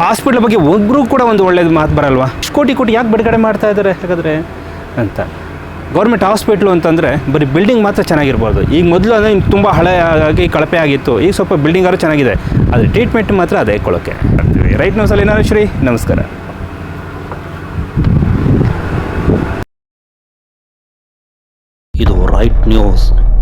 ಹಾಸ್ಪಿಟ್ಲ್ ಬಗ್ಗೆ ಒಬ್ಬರು ಕೂಡ ಒಂದು ಒಳ್ಳೇದು ಮಾತು ಬರಲ್ವಾ? ಇಷ್ಟು ಕೋಟಿ ಕೋಟಿ ಯಾಕೆ ಬಿಡುಗಡೆ ಮಾಡ್ತಾ ಇದ್ದಾರೆ ಹಾಗಾದರೆ? ಅಂತ. ಗೌರ್ಮೆಂಟ್ ಹಾಸ್ಪಿಟ್ಲು ಅಂತಂದರೆ ಬರೀ ಬಿಲ್ಡಿಂಗ್ ಮಾತ್ರ ಚೆನ್ನಾಗಿರ್ಬೋದು. ಈಗ ಮೊದಲು ಅಂದರೆ ತುಂಬ ಹಳೆ ಆಗಿ ಕಳಪೆ ಆಗಿತ್ತು. ಈಗ ಸ್ವಲ್ಪ ಬಿಲ್ಡಿಂಗ್ ಬಿಲ್ಡಿಂಗಾರು ಚೆನ್ನಾಗಿದೆ. ಆದರೆ ಟ್ರೀಟ್ಮೆಂಟ್ ಮಾತ್ರ ಅದೇ ಕೊಳೋಕ್ಕೆ ರೈಟ್ ನಮ್ಮ ಸಲ ಶ್ರೀ ನಮಸ್ಕಾರ. ಇದು ರೈಟ್ ನ್ಯೂಸ್